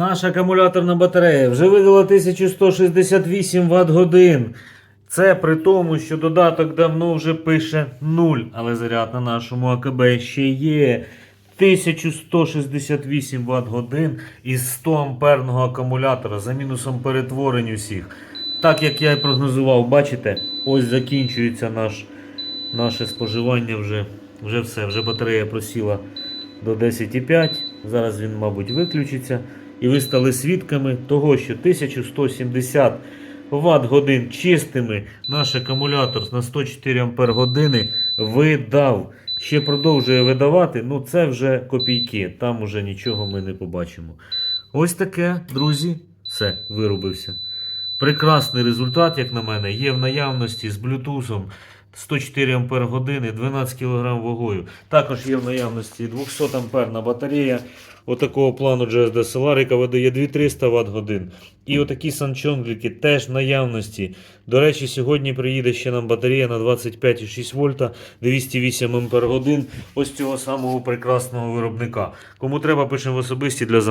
Наша акумуляторна батарея вже видала 1168 Вт годин. Це при тому, що додаток давно вже пише 0, але заряд на нашому АКБ ще є. 1168 Вт годин із 100 амперного акумулятора за мінусом перетворень усіх. Так як я і прогнозував, бачите, ось закінчується наш, наше споживання вже, вже все, вже батарея просіла до 10,5. Зараз він, мабуть, виключиться. І ви стали свідками того, що 1170 Вт годин чистими наш акумулятор на 104 Ампер години видав. Ще продовжує видавати, ну це вже копійки, там уже нічого ми не побачимо. Ось таке, друзі, все, вирубився. Прекрасний результат, як на мене, є в наявності з блютузом 104 Ампер години, 12 кг вагою. Також є в наявності 200 амперна батарея отакого плану GSD Solar, яка видає 2300 Вт годин. І отакі санчонгліки теж в наявності. До речі, сьогодні приїде ще нам батарея на 25,6 вольта, 208 Ампер годин. Ось цього самого прекрасного виробника. Кому треба, пишемо в особисті для замовлення.